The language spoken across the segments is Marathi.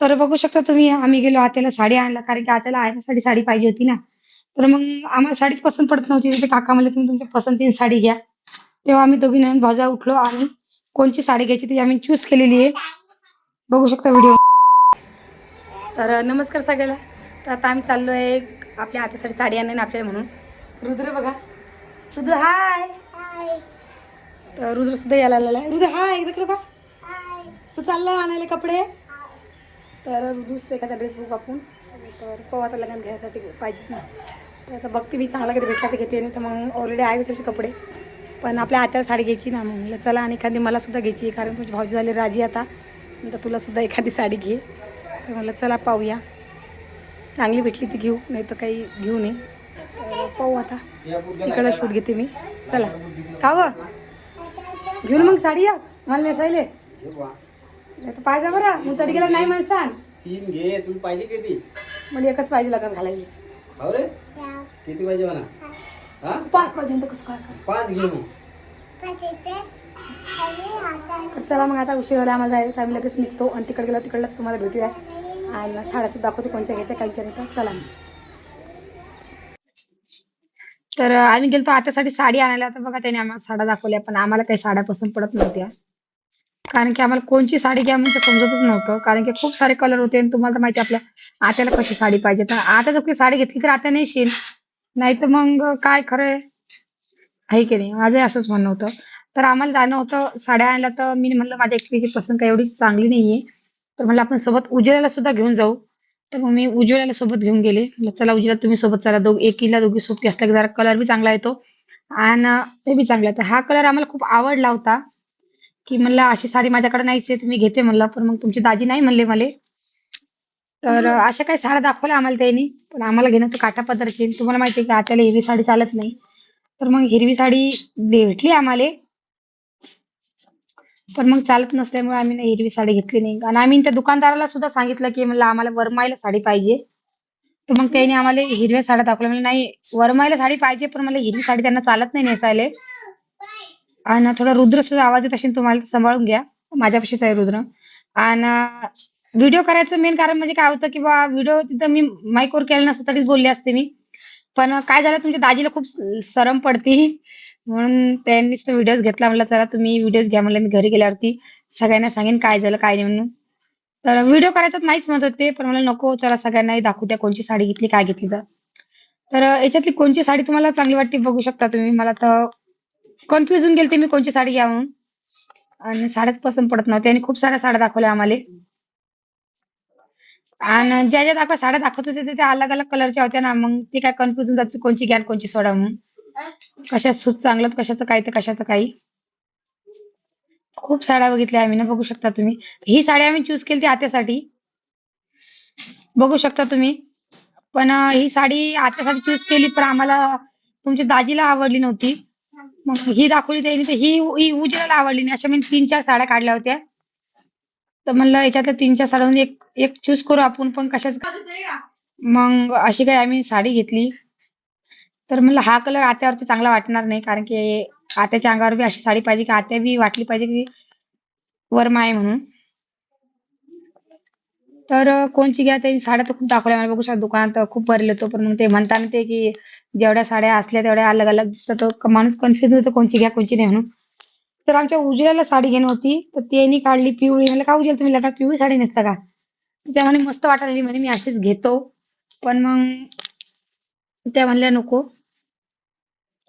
तर बघू शकता तुम्ही आम्ही गेलो आत्याला साडी आणायला कारण की आत्याला आयण्यासाठी साडी पाहिजे होती ना. तर मग आम्हाला साडीच पसंत पडत नव्हती. तर ते काका म्हणले तुम्ही तुमच्या पसंतीने साडी घ्या. तेव्हा आम्ही दोघी नवीन भाजा उठलो आणि कोणची साडी घ्यायची ती आम्ही चूज केलेली आहे. बघू शकता व्हिडिओ तर नमस्कार सगळ्याला. तर आता आम्ही चाललो आहे आपल्या हातासाठी साडी आणायला आपल्याला म्हणून. रुद्र बघा. रुद्र हाय तर रुद्र सुद्धा यायला आलेला आहे. रुद्र हाय इकडे का तू चालला आणायला कपडे? तर दुसरं एखादा ड्रेस बघू आपण. तर पाहू आता लग्न घ्यायसाठी पाहिजेच ना. तर आता बघते मी चांगला कधी भेटला तर घेते नाही तर मग ऑलरेडी आहे त्याचे कपडे. पण आपल्या हाताला साडी घ्यायची ना मग. चला आणि एखादी मला सुद्धा घ्यायची कारण तुझी भाऊजी झाली राजी आता. तर तुला सुद्धा एखादी साडी घे. तर म्हटलं चला पाहूया. चांगली भेटली ती घेऊ नाही तर काही घेऊ नये. तर पाहू आता. इकडं शूट घेते मी. चला. का व? घेऊन मग साडी या मला नेसायले. तर पाहिजे बरं. मग तरी गेला नाही म्हणून सांग तीन घे तुला पाहिजे किती? मला एकच पाहिजे लग्न घालायला. हो रे? किती पाहिजे म्हणा हा? पाच कसं काय करायचं? पाच घे मग. तर चला मग आता उशीर व्हायला आम्हाला जायला. तर आम्ही लगेच निघतो आणि तिकडे गेलो तिकडला तुम्हाला भेटूया. आणि साड्या सुद्धा दाखवतो कोणत्या घ्यायच्या काहीच्या नाही तर चला तर आम्ही गेलतो आतासाठी साडी आणायला. तर बघा त्याने आम्हाला साड्या दाखवल्या पण आम्हाला काही साड्या पसंत पडत नव्हत्या. कारण की आम्हाला कोणची साडी घ्या म्हणजे समजतच नव्हतं. कारण की खूप सारे कलर होते आणि तुम्हाला माहिती आपल्या आत्याला कशी साडी पाहिजे. तर आता जर काही साडी घेतली तर आता नेशील. नाही तर मग काय खरंय? आहे की नाही? माझं असंच म्हणणं होतं. तर आम्हाला जाणं होतं साड्या आणायला तर मी म्हणलं माझ्या एकटीची पसंत काही एवढी चांगली नाहीये. तर म्हणलं आपण सोबत उज्ज्वलाला सुद्धा घेऊन जाऊ. तर मग मी उज्ज्वलाला सोबत घेऊन गेले. चला उज्ज्वला तुम्ही सोबत चला. दोघ एकीला दोघी सोबती असल्या की जरा कलर बी चांगला येतो. आणि ते बी चांगला. येतो हा कलर आम्हाला खूप आवडला होता. की म्हणलं अशी साडी माझ्याकडे नाहीच आहे तुम्ही घेते म्हणलं पण मग तुमची दाजी नाही म्हणले मले. तर अशा काही साड्या दाखवल्या आम्हाला त्यांनी पण आम्हाला घेणं तर काटा पदरची तुम्हाला माहिती आहे की आत्याला हिरवी साडी चालत नाही. तर मग हिरवी साडी भेटली आम्हाला. पण मग चालत नसल्यामुळे आम्ही नाही हिरवी साडी घेतली नाही. आणि आम्ही त्या दुकानदाराला सुद्धा सांगितलं की म्हणलं आम्हाला वरमाईला साडी पाहिजे. तर मग त्याने आम्हाला हिरव्या साड्या दाखवल्या. म्हणजे नाही वरमाईला साडी पाहिजे पण मला हिरवी साडी त्यांना चालत नाही नेसायले. आणि थोडा रुद्र सुद्धा आवाज येत असेल तुम्हाला सांभाळून घ्या. माझ्यापाशीच आहे रुद्र. आणि व्हिडिओ करायचं मेन कारण म्हणजे काय होतं की बा व्हिडिओ तिथं मी माईकवर केला नसतं तरीच बोलले असते मी. पण काय झालं तुमच्या दाजीला खूप सरम पडते. म्हणून त्यांनीच तो व्हिडिओज घेतला. म्हणलं चला तुम्ही व्हिडिओज घ्या. म्हणलं मी घरी गेल्यावरती सगळ्यांना सांगेन काय झालं काय नाही म्हणून. तर व्हिडिओ करायचं नाहीच म्हणत होते पण मला नको चला सगळ्यांनाही दाखवू द्या कोणची साडी घेतली काय घेतली तर. तर याच्यातली कोणची साडी तुम्हाला चांगली वाटते बघू शकता तुम्ही. मला तर कन्फ्युज होऊन गेलते मी कोणची साडी घ्या म्हणून आणि साड्याच पसंत पडत नव्हत्या आणि खूप साऱ्या साड्या दाखवल्या आम्हाला. आणि ज्या ज्या दाखवा साड्या दाखवत होते ते त्या अलग अलग कलरच्या होत्या ना. मग ते काय कन्फ्युज होऊन जात कोणची घ्या कोणची सोडा म्हणून. कशात सूत चांगलं कशाचं काय तर कशाचं काही. खूप साड्या बघितल्या आम्ही ना बघू शकता तुम्ही. ही साडी आम्ही चूज केली ती आत्यासाठी. बघू शकता तुम्ही. पण ही साडी आत्यासाठी चूज केली पण आम्हाला तुमच्या दाजीला आवडली नव्हती. ही दाखवली त्यांनी तर ही ही उजेला आवडली नाही. अशा म्हणजे मी तीन चार साड्या काढल्या होत्या. तर म्हणलं याच्यातल्या तीन चार साड्या एक एक चूज करू आपण पण कशाच मग अशी काही आम्ही साडी घेतली. तर म्हणलं हा कलर आत्यावरती चांगला वाटणार नाही कारण की आत्याच्या अंगावर बी अशी साडी पाहिजे की आत्या बी वाटली पाहिजे की वर्मा आहे म्हणून. तर कोणची घ्या त्यांनी साड्या तर खूप दाखवल्या मला. बघू शकता दुकानात खूप भरले होतो. पण मग ते म्हणताना ते की जेवढ्या साड्या असल्या तेवढ्या अलग अलग दिसतात. तर माणूस कन्फ्युज होतो कोणची घ्या कोणची नाही म्हणून. तर आमच्या उजव्याला साडी घेणं होती. तर त्यांनी काढली पिवळी. म्हणलं का उजेल तुम्ही? लग्नात पिवळी साडी नेसता का? त्या म्हणे मस्त वाटायला म्हणे मी अशीच घेतो. पण मग त्या म्हणल्या नको.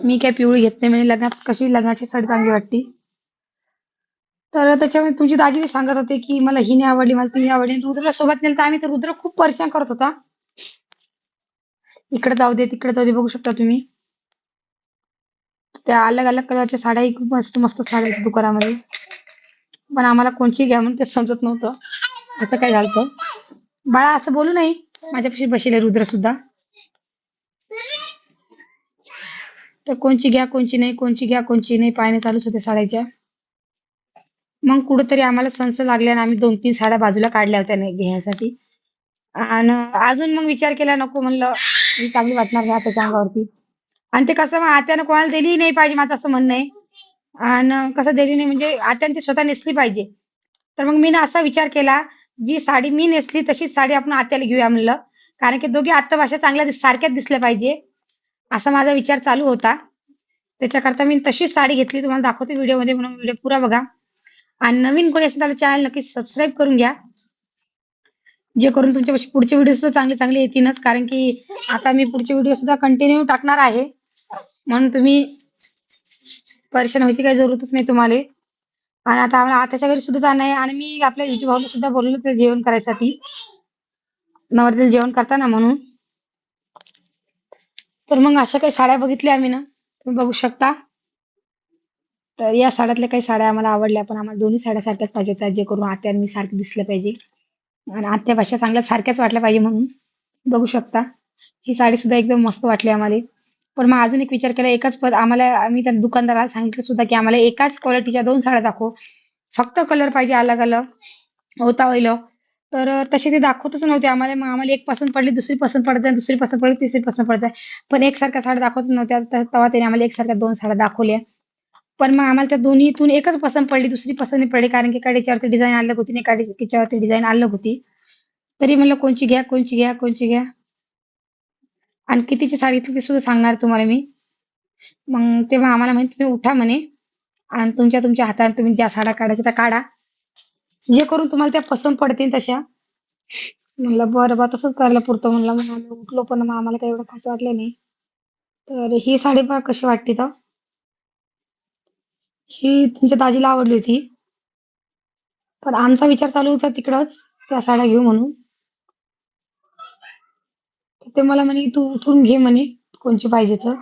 मी काय पिवळी घेत नाही. म्हणजे लग्नात कशी? लग्नाची साडी चांगली वाटते. तर त्याच्यामध्ये तुमची दाजी सांगत होते की मला ही नाही आवडली मला ती नाही आवडली रुद्रला सोबत नेलं तर आम्ही तर रुद्र खूप परेशान करत होता. इकडे जाऊ दे तिकडे जाऊ दे बघू शकता तुम्ही. त्या अलग अलग कलरच्या साड्याही खूप मस्त मस्त साड्या आहेत दुकानामध्ये. पण आम्हाला कोणची घ्या म्हणून ते समजत नव्हतं. असं काय झालं बाळा असं बोलू नाही माझ्यापाशी बसेल रुद्र सुद्धा. तर कोणची घ्या कोणची नाही कोणची घ्या कोणची नाही पाहणे चालूच होते साड्याच्या. मग कुठेतरी आम्हाला संस लागल्या आणि आम्ही दोन तीन साड्या बाजूला काढल्या होत्या नाही घेण्यासाठी. आणि अजून मग विचार केला नको म्हणलं ही चांगली वाटणार नाही आताच्या अंगावरती आणि ते कसं मग आत्यानं कोणाला दिली नाही पाहिजे माझं असं म्हणणं आहे. आणि कसं दिली नाही म्हणजे आत्याने ती स्वतः नेसली पाहिजे. तर मग मी ना असा विचार केला जी साडी मी नेसली तशीच साडी आपण आत्याला घेऊया म्हणलं. कारण की दोघी आत्ता भाषा चांगल्या सारख्याच दिसल्या पाहिजे. असा माझा विचार चालू होता. त्याच्याकरता मी तशीच साडी घेतली तुम्हाला दाखवते व्हिडिओमध्ये म्हणून व्हिडिओ पुरा बघा. आणि नवीन कोणी असेल तर चॅनल नक्की सबस्क्राईब करून घ्या. जे करून तुमच्यापाशी पुढचे व्हिडिओ सुद्धा चांगले चांगले येतीलच. कारण की आता मी पुढचे व्हिडिओ सुद्धा कंटिन्यू टाकणार आहे. म्हणून तुम्ही परेशान व्हायची काही जरूरतच नाही तुम्हाला. आणि आता आम्हाला आताच्या घरी सुद्धा जाणं आहे. आणि मी आपल्या युट्यूब भाऊला सुद्धा बोलवलं ते जेवण करायसाठी. नवरदेव जेवण करताना म्हणून. तर मग अशा काही साड्या बघितल्या आम्ही ना. तुम्ही बघू शकता. तर या साड्यातल्या काही साड्या आम्हाला आवडल्या पण आम्हाला दोन्ही साड्या सारख्याच पाहिजे होत्या जे करून आत्या मी सारखे दिसलं पाहिजे. आणि आत्या भाषा चांगल्या सारख्याच वाटल्या पाहिजे म्हणून बघू शकता. ही साडी सुद्धा एकदम मस्त वाटली आम्हाला. पण मग अजून एक विचार केला एकाच पद आम्हाला आम्ही त्या दुकानदाराला सांगितलं सुद्धा की आम्हाला एकाच क्वालिटीच्या दोन साड्या दाखव. फक्त कलर पाहिजे अलग अलग होता होईल. तर तसे ते दाखवतच नव्हते आम्हाला. मग आम्हाला एक पसंत पडली दुसरी पसंत पडते दुसरी पसंत पडली तिसरी पसंत पडते पण एकसारख्या साड्या दाखवतच नव्हत्या. तर तेव्हा त्याने आम्हाला एकसारख्या दोन साड्या दाखवल्या. पण मग आम्हाला त्या दोन्हीतून एकच पसंत पडली दुसरी पसंत नाही पडली. कारण की काडीच्यावरती डिझाईन अलग होती नाही काडीच्यावरती डिझाईन अलग होती. तरी म्हणलं कोणची घ्या कोणची घ्या कोणची घ्या? आणि कितीची साडी ते सुद्धा सांगणार तुम्हाला मी. मग तेव्हा आम्हाला म्हणे तुम्ही उठा म्हणे आणि तुमच्या तुमच्या हाताने तुम्ही ज्या साड्या काढायच्या त्या काढा. जे करून तुम्हाला त्या पसंत पडतील तशा. म्हणलं बरं बा तसंच करायला पुरतं. म्हणलं मग आम्ही उठलो पण मग आम्हाला काही एवढं खास वाटलं नाही. तर ही साडी बघा कशी वाटते तर. ही तुमच्या दाजीला आवडली होती. पण आमचा विचार चालू होता तिकडच त्या साड्या घेऊ म्हणून. ते मला म्हणे तू उठून घे म्हणे कोणची पाहिजे तर.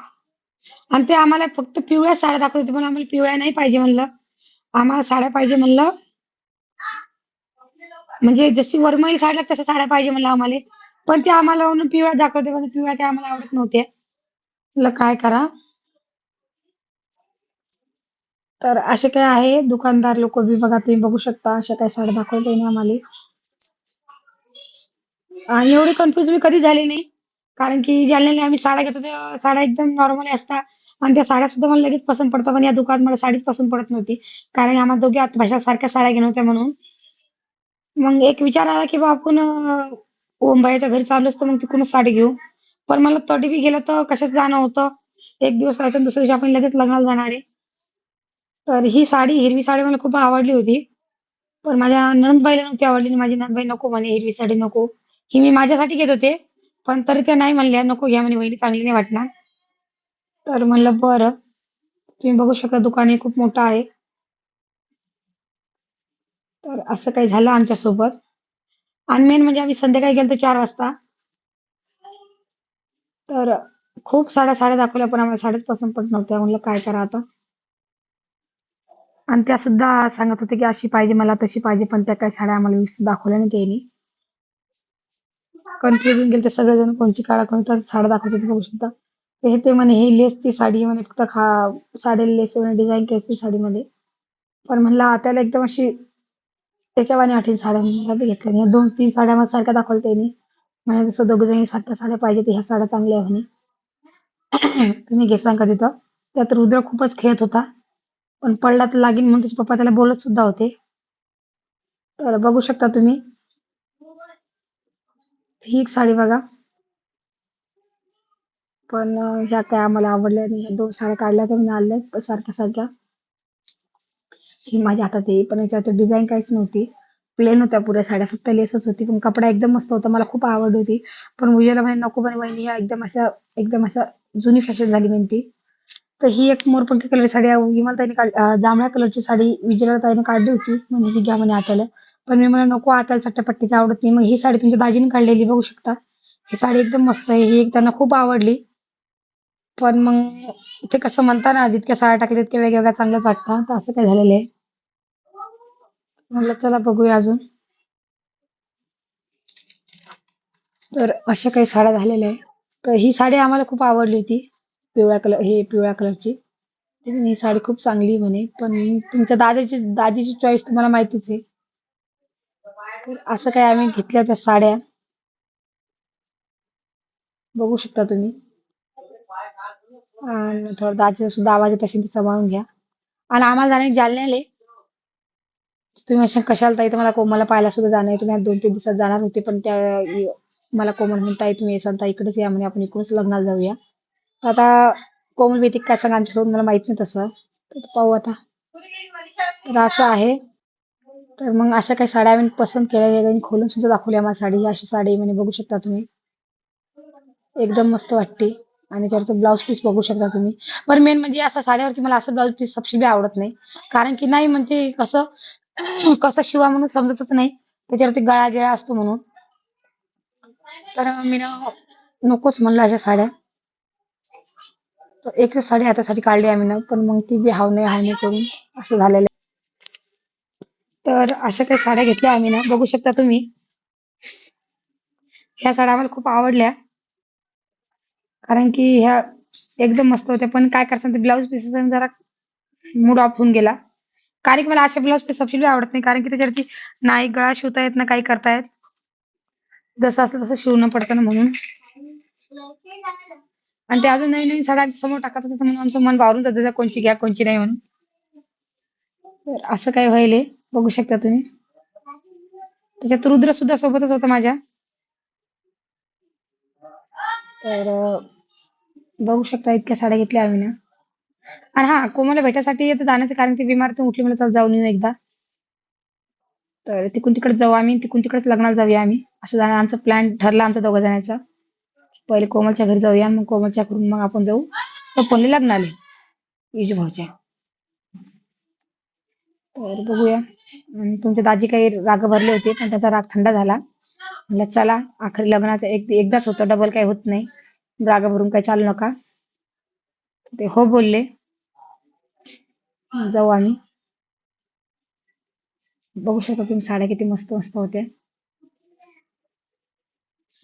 आणि ते आम्हाला फक्त पिवळ्या साड्या दाखवत होते पण आम्हाला पिवळ्या नाही पाहिजे म्हणलं. आम्हाला साड्या पाहिजे म्हणलं. म्हणजे जशी वरमाई साड्या तशा साड्या पाहिजे म्हणलं आम्हाला. पण ते आम्हाला पिवळ्या दाखवते पण पिवळ्या त्या आम्हाला आवडत नव्हत्या. काय करा? तर असे काय आहे? दुकानदार लोक बी बघा तुम्ही बघू शकता अशा काही साड्या दाखवते ना आम्हाला. आणि एवढी कन्फ्युज मी कधी झाली नाही. कारण की जालन्याला आम्ही साड्या घेतो त्या साड्या एकदम नॉर्मल असतात. आणि त्या साड्या सुद्धा मला लगेच पसंत पडतात पण या दुकानात मला साडीच पसंत पडत नव्हती. कारण आम्हाला दोघी भाषा सारख्या साड्या घेण होत्या म्हणून. मग एक विचार आला की बा आपण ओंबाईच्या घरी चालू असतं मग तिकडूनच साडी घेऊ. पण मला तडी बी गेलं तर कशाच जाणं होतं? एक दिवस राहायचं दुसऱ्या दिवशी आपण लगेच लग्नाला जाणार आहे. तर ही साडी हिरवी साडी मला खूप आवडली होती. पण माझ्या नणंदबाईला नव्हती आवडली आणि माझी नणंदबाई नको म्हणे हिरवी साडी नको. ही मी माझ्यासाठी घेत होते पण तरी त्या नाही म्हणल्या नको घ्या म्हणे वहिनी चांगली नाही वाटणार. तर म्हणलं बरं. तुम्ही बघू शकता दुकान हे खूप मोठं आहे. तर असं काही झालं आमच्यासोबत आणि मेन म्हणजे आम्ही संध्याकाळी गेलो चार वाजता. तर खूप साड्या साड्या दाखवल्या पण आम्हाला साड्याच पसंत पडत नव्हत्या. म्हणलं काय करा आता? आणि त्या सुद्धा सांगत होते की अशी पाहिजे मला तशी पाहिजे पण त्या काही साड्या आम्हाला व्यवस्थित दाखवल्या नाही त्यांनी. कन्फ्युजन गेले सगळेजण कोणची काळा कोणता साड्या दाखवत होते बघू शकता. हे ते म्हणे ही लेसची साडी म्हणे फक्त खा साडी लेस डिझाईन केली साडीमध्ये पण म्हणलं त्याला एकदम अशी त्याच्यावाने आठीन साड्या घेतल्या नाही दोन तीन साड्या मला सारख्या दाखवल्या त्यांनी. म्हणजे जसं दोघ जणी सारख्या साड्या पाहिजे ह्या साड्या चांगल्या आहे म्हणे. तुम्ही घेसान का तिथं? त्यात रुद्र खूपच खेळत होता. पण पडला तर लागेल म्हणून त्याचे पप्पा त्याला बोलत सुद्धा होते. तर बघू शकता तुम्ही. ही एक साडी बघा. पण ह्या काय आम्हाला आवडल्या नाही. ह्या दोन साड्या काढल्या तर मी आणल्या सारख्या सारख्या. ही माझ्या हातात येईल पण याच्यात डिझाईन काहीच नव्हती. प्लेन होत्या पुऱ्या साड्या फक्त लेसच होती. पण कपडा एकदम मस्त होता. मला खूप आवड होती. पण उजेला म्हणे नको म्हणे वहिनी ह्या एकदम अशा एकदम अशा जुनी फॅशन झाली म्हणती. तर ही एक मोरपंखी कलर साडी विमलताईने काढ जांभळ्या कलरची साडी विजयाताईने काढली होती. म्हणजे ही घ्या म्हणे आताला. पण मी मला नको आताला चट्ट्यापट्टीची आवडत नाही. मग ही साडी तुमच्या दाजीने काढलेली बघू शकता. ही साडी एकदम मस्त आहे. ही त्यांना खूप आवडली. पण मग ते कसं म्हणता ना जितक्या साड्या टाकल्या तितक्या वेगवेगळ्या चांगल्याच वाटतात. तर असं काय झालेलं आहे. म्हणलं चला बघूया अजून. तर अशा काही साड्या झालेल्या आहे तर ही साडी आम्हाला खूप आवडली होती. पिवळ्या कलर हे पिवळ्या कलरची ही साडी खूप चांगली आहे म्हणे. पण तुमच्या दादाची दाजीची चॉईस तुम्हाला माहितीच आहे. तर असं काय आम्ही घेतल्या त्या साड्या. बघू शकता तुम्ही. आणि थोडं दाजीचा सुद्धा आवाज येत असेल सांभाळून घ्या. आणि आम्हाला जाणे जालन्याले तुम्ही अशा कशाला ताई तर मला कोमलला पाहायला सुद्धा जाणार आहे. तुम्ही दोन तीन दिवसात जाणार होते पण त्या मला कोमल म्हणताय तुम्ही येसाल तर इकडेच या म्हणे. आपण इकडूनच लग्नाला जाऊया. आता कोमल व्यतिक काय सांग आमच्यासोबत मला माहीत नाही तसं. तर पाहू आता. तर असं आहे. तर मग अशा काही साड्या आम्ही पसंत केल्या गेल्या खोलून सुद्धा दाखवल्या मला साडी. अशी साडी म्हणजे म्हणे बघू शकता तुम्ही. एकदम मस्त वाटते. आणि त्याचं ब्लाऊज पीस बघू शकता तुम्ही. पण मेन म्हणजे असं साड्यावरती मला असं ब्लाऊज पीस सबशी बी आवडत नाही. कारण की नाही म्हणजे कसं कसं शिवा म्हणून समजतच नाही. त्याच्यावरती गळा गिळा असतो म्हणून. तर मी ना नकोच म्हणलं अशा साड्या. एक साडी हातासाठी काढली आम्ही ना पण मग ती बी हाव नाही हाय नाही करून असं झालेलं. आहे. तर अशा काही साड्या घेतल्या आम्ही ना बघू शकता तुम्ही. ह्या साड्या आम्हाला खूप आवडल्या. कारण की ह्या एकदम मस्त होत्या पण काय करतात ते ब्लाऊज पीसेस जरा मूड ऑफ होऊन गेला. कारण की मला अशा ब्लाऊज पीस सबसिडी आवडत नाही कारण की त्याच्यावरती नाही गळा शिवता येत ना काही करता येत. जसं असलं तसं शिवणं पडतं ना म्हणून. आणि ते अजून नवीन नवीन साड्या आमच्यासमोर टाकत होतं म्हणून आमचं मन बावरून जातं कोणची घ्या कोणची नाही म्हणून. तर असं काय व्हायले बघू शकता तुम्ही. त्याच्यात रुद्र सुद्धा सोबतच होता माझ्या. तर बघू शकता इतक्या साड्या घेतल्या आम्ही ना. आणि हा कोमलला भेटायसाठी येतं जाण्याचं कारण ती बिमारीतून उठली मला चल जाऊन येऊ एकदा. तर तिकून तिकडे जाऊ आम्ही तिकून तिकडेच लग्नाला जाऊया आम्ही. असं जाणं आमचा प्लॅन ठरला आमचा दोघं जाण्याचा पहिले कोमलच्या घरी जाऊया मग कोमलच्या घरून मग आपण जाऊ. पप्पनले लग्नाले. विजू भाऊच्या. तर बघूया. तुमचे दाजी काही राग भरले होते पण त्याचा राग थंड झाला. म्हणलं चला आखरी लग्नाचं एक एकदाच होतं डबल काही होत नाही. राग भरून काही चालू नका. ते हो बोलले. जाऊ आम्ही. बघू शकतो तुम्ही साड्या किती मस्त मस्त होत्या.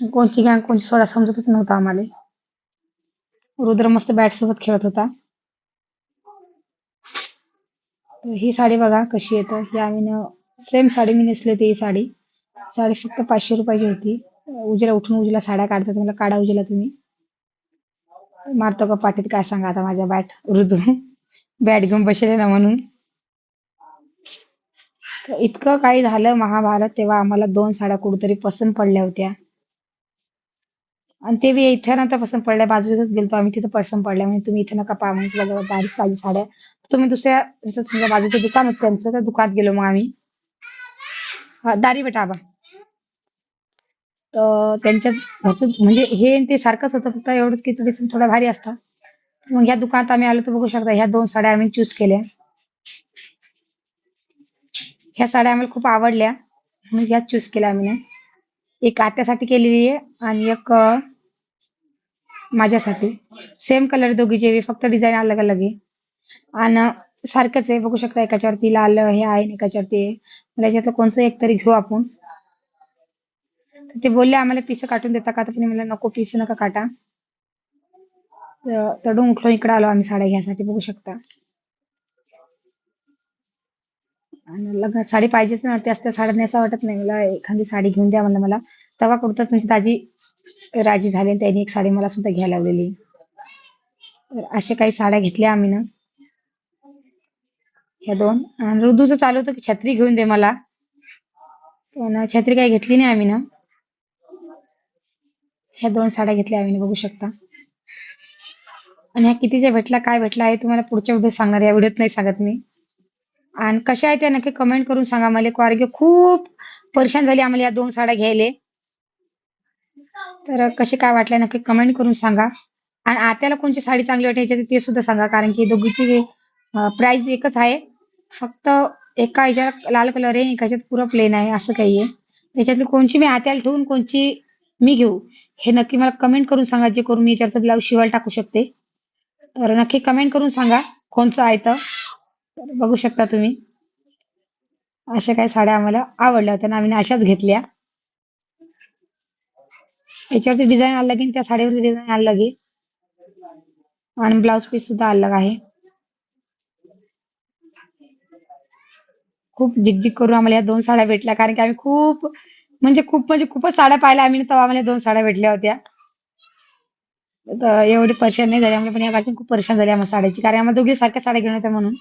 कोणची घ्या कोणची सोडा समजतच नव्हता आम्हाला. रुद्र मस्त बॅट सोबत खेळत होता. ही साडी बघा कशी येतं. ही आम्ही सेम साडी मी नेसली होती ही साडी. साडी फक्त पाचशे रुपयाची होती. उजेला उठून उजेला साड्या काढतात. मला काढा उजेला तुम्ही. मारतो का पाठीत काय सांगा आता माझ्या बॅट रुजू बॅट घेऊन बसले ना म्हणून. इतकं काही झालं महाभारत तेव्हा आम्हाला दोन साड्या कुठेतरी पसंत पडल्या होत्या. आणि ते बी इथे नव्हत्या पसंत पडल्या बाजूलाच गेलतो आम्ही तिथं पसंत पडल्या म्हणजे तुम्ही इथे नका पहा म्हणजे तुला बारीक पाहिजे साड्या. तुम्ही दुसऱ्या समजा बाजूचं दुकान होतं त्यांचं त्या दुकानात गेलो मग आम्ही. हा, दारी बेटा आबा तर त्यांच्या घरचं म्हणजे हे ते सारखंच होतं फक्त एवढंच की थोडे थोडा भारी असता. मग ह्या दुकानात आम्ही आलो तर बघू शकता ह्या दोन साड्या आम्ही चूज केल्या. ह्या साड्या आम्हाला खूप आवडल्या म्हणून ह्याच चूज केल्या आम्ही एक आत्यासाठी केलेली आहे आणि एक माझ्यासाठी. सेम कलर दोघीचे फक्त डिझाईन अलग अलग आहे. आणि सारखंच आहे बघू शकता एकाच्यावरती लाल हे आहे एकाच्यावरती आहे. मला याच्यातलं कोणतं एक तरी घेऊ आपण. ते बोलले आम्हाला पीस काटून देता का? तर पण मला नको पीस नका काटा. तडून उठलो इकडे आलो आम्ही साड्या घ्यायसाठी बघू शकता. आणि लग्न साडी पाहिजेच ना त्याच त्या साड्या न्यायचा वाटत नाही मला एखादी साडी घेऊन द्या म्हणलं मला. तेव्हा कुठं तुमची दाजी राजी झाले आणि त्यांनी एक साडी मला सुद्धा घ्यायला लावलेली. अशा काही साड्या घेतल्या आम्ही ना. ह्या दोन. आणि ऋतूचं चालू होतं की छत्री घेऊन दे मला. पण छत्री काही घेतली नाही आम्ही ना. ह्या दोन साड्या घेतल्या आम्ही बघू शकता. आणि ह्या कितीच्या भेटला काय भेटला आहे तुम्हाला पुढच्या व्हिडिओ सांगणार या व्हिडिओत नाही सांगत मी. आणि कशा आहेत त्या नक्की कमेंट करून सांगा. मला कारण खूप परेशान झाली आम्हाला या दोन साड्या घ्यायला. तर कसे काय वाटले नक्की कमेंट करून सांगा. आणि आत्याला कोणची साडी चांगली वाटायची ते सुद्धा सांगा कारण की दोघीची प्राइस एकच आहे. फक्त एका ह्याच्यात लाल कलर आहे एका ह्याच्यात पुरा प्लेन आहे असं काही आहे. त्याच्यातली कोणची मी आत्याला ठेवून कोणची मी घेऊ हे नक्की मला कमेंट करून सांगा जे करून मी याच्यावरचं ब्लाऊज शिवायला टाकू शकते. तर नक्की कमेंट करून सांगा कोणचं आहे तर. बघू शकता तुम्ही. अशा काही साड्या आम्हाला आवडल्या होत्या ना आम्ही अशाच घेतल्या. याच्यावरती डिझाईन अलग आहे त्या साडीवरती डिझाईन अलग आहे आणि ब्लाउज पीस सुद्धा अलग आहे. खूप झिकझिक करून आम्हाला या दोन साड्या भेटल्या. कारण की आम्ही खूप म्हणजे खूप म्हणजे खूपच साड्या पाहिल्या आम्ही. तेव्हा आम्हाला दोन साड्या भेटल्या होत्या. एवढी परेशान नाही झाली. आम्हाला पण या गाडीतून खूप परेशान झाली आम्हाला साड्याची. कारण आम्हाला दोघी सारख्या साड्या घेऊन होत्या म्हणून.